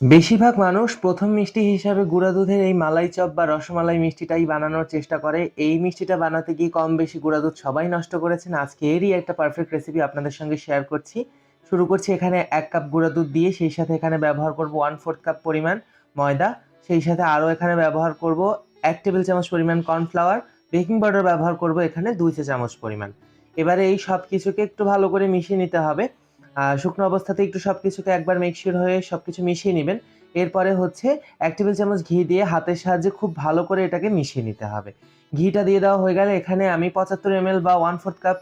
বেশিরভাগ মানুষ প্রথম মিষ্টি হিসাবে গুঁড়া দুধের এই মালাই চপ বা রসমালাই মিষ্টিটাই বানানোর চেষ্টা করে। এই মিষ্টিটা বানাতে গিয়ে কম বেশি গুঁড়া দুধ সবাই নষ্ট করেছেন। আজকে এরই একটা পারফেক্ট রেসিপি আপনাদের সঙ্গে শেয়ার করছি। শুরু করছি এখানে এক কাপ গুঁড়া দুধ দিয়ে, সেই সাথে এখানে ব্যবহার করব ওয়ান ফোর্থ কাপ পরিমাণ ময়দা। সেই সাথে আরও এখানে ব্যবহার করব এক টেবিল চামচ পরিমাণ কর্নফ্লাওয়ার বেকিং পাউডার ব্যবহার করব এখানে দুই চা চামচ পরিমাণ। এবারে এই সব কিছুকে একটু ভালো করে মিশিয়ে নিতে হবে। শুকনো অবস্থাতে একটু সব কিছুকে একবার মিক্সির হয়ে সব কিছু মিশিয়ে নেবেন। এরপরে হচ্ছে এক টেবিল চামচ ঘি দিয়ে হাতের সাহায্যে খুব ভালো করে এটাকে মিশিয়ে নিতে হবে। ঘিটা দিয়ে দেওয়া হয়ে গেলে এখানে আমি পঁচাত্তর এম বা ওয়ান ফোর্থ কাপ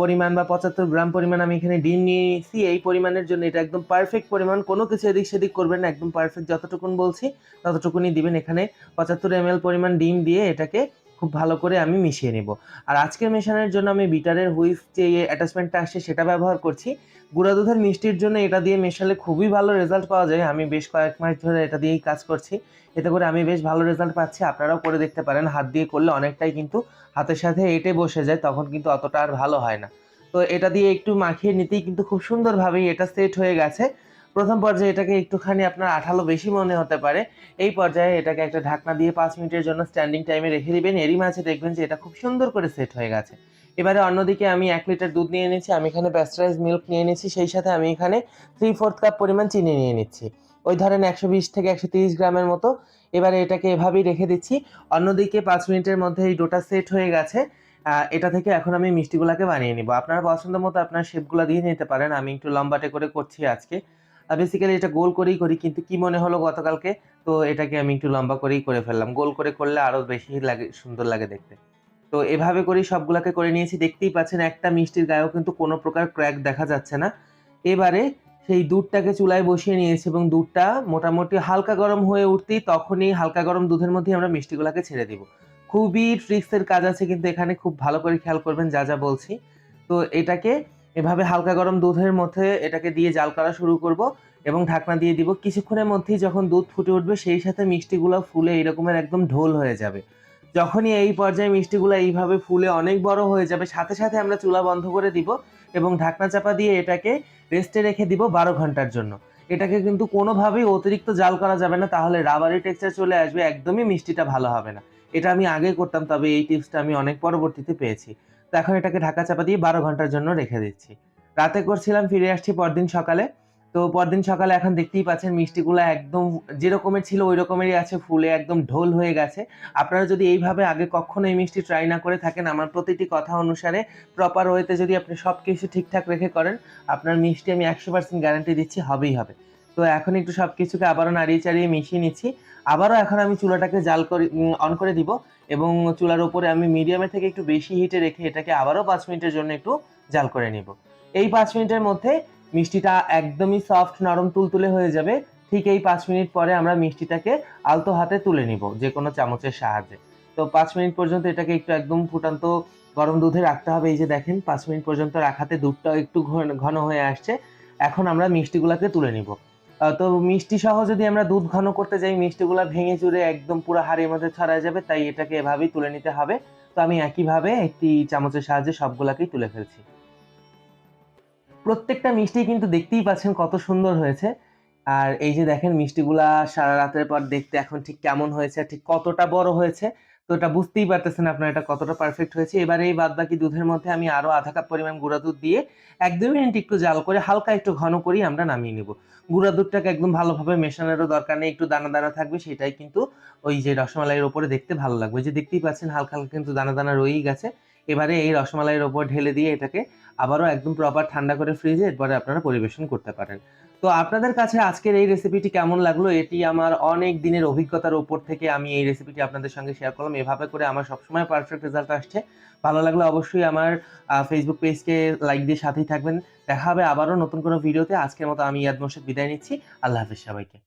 পরিমাণ বা পঁচাত্তর গ্রাম পরিমাণ আমি এখানে ডিম নিয়ে নিয়েছি। এই পরিমাণের জন্য এটা একদম পারফেক্ট পরিমাণ। কোনো কিছু এদিক সেদিক করবেন না, একদম পারফেক্ট যতটুকুন বলছি ততটুকুনি দিবেন। এখানে পঁচাত্তর এম পরিমাণ ডিম দিয়ে এটাকে খুব ভালো করে আমি মিশিয়ে নেব। আর আজকের মেশানোর জন্য আমি বিটারের হুইপ যে অ্যাটাচমেন্টটা আসছে সেটা ব্যবহার করছি। গুঁড়া দুধের মিষ্টির জন্য এটা দিয়ে মেশালে খুবই ভালো রেজাল্ট পাওয়া যায়। আমি বেশ কয়েক মাস ধরে এটা দিয়েই কাজ করছি। এতে করে আমি বেশ ভালো রেজাল্ট পাচ্ছি। আপনারাও করে দেখতে পারেন। হাত দিয়ে করলে অনেকটাই কিন্তু হাতের সাথে এটে বসে যায়, তখন কিন্তু অতটা আর ভালো হয় না। তো এটা দিয়ে একটু মাখিয়ে নিতেই কিন্তু খুব সুন্দরভাবেই এটা সেট হয়ে গেছে। প্রথম পর্যায়ে এটাকে একটুখানি আপনার আঠালো বেশি মনে হতে পারে। এই পর্যায়ে এটাকে একটা ঢাকনা দিয়ে পাঁচ মিনিটের জন্য স্ট্যান্ডিং টাইমে রেখে দিবেন। এরই মাঝে দেখবেন যে এটা খুব সুন্দর করে সেট হয়ে গেছে। এবারে অন্যদিকে আমি এক লিটার দুধ নিয়ে নিচ্ছি আমি এখানে প্যাস্টারাইজ মিল্ক নিয়ে নিচ্ছি সেই সাথে আমি এখানে থ্রি ফোর্থ কাপ পরিমাণ চিনি নিয়ে নিচ্ছি। ওই ধরেন একশো বিশ থেকে একশো তিরিশ গ্রামের মতো। এবারে এটাকে এভাবেই রেখে দিচ্ছি। অন্যদিকে পাঁচ মিনিটের মধ্যে এই ডোটা সেট হয়ে গেছে। এটা থেকে এখন আমি মিষ্টিগুলোকে বানিয়ে নিব। আপনারা পছন্দ মতো আপনার শেপগুলো দিয়ে নিতে পারেন। আমি একটু লম্বাটে করে করছি আজকে। বেসিক্যালি এটা গোল করেই করি, কিন্তু কি মনে হলো গতকালকে? তো এটাকে আমি একটু লম্বা করেই করে ফেললাম। গোল করে করলে আরও বেশি লাগে, সুন্দর লাগে দেখতে। তো এভাবে করেই সবগুলোকে করে নিয়েছি। দেখতেই পাচ্ছেন একটা মিষ্টির গায়েও কিন্তু কোনো প্রকার ক্র্যাক দেখা যাচ্ছে না। এবারে সেই দুধটাকে চুলায় বসিয়ে নিয়েছি এবং দুধটা মোটামুটি হালকা গরম হয়ে উঠতেই তখনই হালকা গরম দুধের মধ্যে আমরা মিষ্টিগুলোকে ছেড়ে দিব। খুবই ট্রিক্সের কাজ আছে কিন্তু এখানে খুব ভালো করে খেয়াল করবেন যা যা বলছি। তো এটাকে এভাবে হালকা গরম দুধের মধ্যে এটাকে দিয়ে জাল করা শুরু করব। এবং ঢাকনা দিয়ে দিব। কিছুক্ষণের মধ্যেই যখন দুধ ফুটে উঠবে, সেই সাথে মিষ্টিগুলো ফুলে এরকমের একদম ঢোল হয়ে যাবে। যখনই এই পর্যায়ে মিষ্টিগুলো এইভাবে ফুলে অনেক বড় হয়ে যাবে, সাথে সাথে আমরা চুলা বন্ধ করে দিব এবং ঢাকনা চাপা দিয়ে এটাকে রেস্টে রেখে দিব বারো ঘণ্টার জন্য। এটাকে কিন্তু কোনোভাবেই অতিরিক্ত জাল করা যাবে না, তাহলে রাবারি টেক্সচার চলে আসবে, একদমই মিষ্টিটা ভালো হবে না। এটা আমি আগে করতাম, তবে এই টিপসটা আমি অনেক পরবর্তীতে পেয়েছি। তো এখন এটাকে ঢাকা চাপা দিয়ে বারো ঘণ্টার জন্য রেখে দিচ্ছি। রাতে করছিলাম, ফিরে আসছি পরদিন সকালে। তো পরদিন সকালে এখন দেখতেই পাচ্ছেন মিষ্টিগুলো একদম যেরকমের ছিল ওই রকমেরই আছে, ফুলে একদম ঢোল হয়ে গেছে। আপনারা যদি এইভাবে আগে কখনো এই মিষ্টি ট্রাই না করে থাকেন, আমার প্রতিটি কথা অনুসারে প্রপার ওয়েতে যদি আপনি সব কিছু ঠিকঠাক রেখে করেন, আপনার মিষ্টি আমি একশো পার্সেন্ট গ্যারান্টি দিচ্ছি, হবেই হবে। তো এখন একটু সব কিছুকে আবারও নাড়িয়ে চাড়িয়ে মিশিয়ে নিচ্ছি। আবারও এখন আমি চুলাটাকে জাল করে অন করে দিব এবং চুলার ওপরে আমি মিডিয়ামের থেকে একটু বেশি হিটে রেখে এটাকে আবারও পাঁচ মিনিটের জন্য একটু জাল করে নিব। এই পাঁচ মিনিটের মধ্যে মিষ্টিটা একদমই সফট নরম তুলতুলে হয়ে যাবে। ঠিক এই পাঁচ মিনিট পরে আমরা মিষ্টিটাকে আলতো হাতে তুলে নিব, যে কোনো চামচের সাহায্যে। তো পাঁচ মিনিট পর্যন্ত এটাকে একটু একদম ফুটান্ত গরম দুধে রাখতে হবে। এই যে দেখেন, পাঁচ মিনিট পর্যন্ত রাখাতে দুধটাও একটু ঘন- হয়ে আসছে। এখন আমরা মিষ্টিগুলোকে তুলে নিব। তো মিষ্টি সহ যদি আমরা দুধ ঘন করতে যাই, মিষ্টিগুলো ভেঙে চুরে একদম পুরো হাড়ির মধ্যে ছড়ায় যাবে, তাই এটাকে এভাবেই তুলে নিতে হবে। তো আমি একইভাবে একটি চামচের সাহায্যে সবগুলাকেই তুলে ফেলছি। প্রত্যেকটা মিষ্টি কিন্তু দেখতেই পাচ্ছেন কত সুন্দর হয়েছে। আর এই যে দেখেন মিষ্টিগুলা সারা রাতের পর দেখতে এখন ঠিক কেমন হয়েছে, ঠিক কতটা বড় হয়েছে, তো এটা বুঝতেই পারতেছেন আপনার এটা কতটা পারফেক্ট হয়েছে। এবারে এই বাদ বাকি দুধের মধ্যে আমি আরও আধা কাপ পরিমাণ গুঁড়া দুধ দিয়ে এক দুই মিনিট একটু জাল করে হালকা একটু ঘন করি আমরা নামিয়ে নেব। গুঁড়া দুধটাকে একদম ভালোভাবে মেশানোরও দরকার নেই, একটু দানা দানা থাকবে, সেটাই কিন্তু ওই যে রসমালাইয়ের ওপরে দেখতে ভালো লাগবে। যে দেখতেই পাচ্ছেন হালকা হালকা কিন্তু দানা দানা রয়েই গেছে। এবারে এই রসমালাইয়ের ওপর ঢেলে দিয়ে এটাকে আবারও একদম প্রপার ঠান্ডা করে ফ্রিজে এরপরে আপনারা পরিবেশন করতে পারেন। তো আপনাদের কাছে আজকের এই রেসিপিটি কেমন লাগল? এটি আমার অনেক দিনের অভিজ্ঞতার ওপর থেকে আমি এই রেসিপিটি আপনাদের সঙ্গে শেয়ার করলাম। এভাবে করে আমার সবসময় পারফেক্ট রেজাল্ট আসছে। ভালো লাগলে অবশ্যই আমার ফেসবুক পেজকে লাইক দিয়ে সাথেই থাকবেন। দেখা হবে আবারও নতুন কোনো ভিডিওতে আজকের মতো আমি ইয়াদ মোর্শেদ বিদায় নিচ্ছি। আল্লাহ হাফিজ সবাইকে।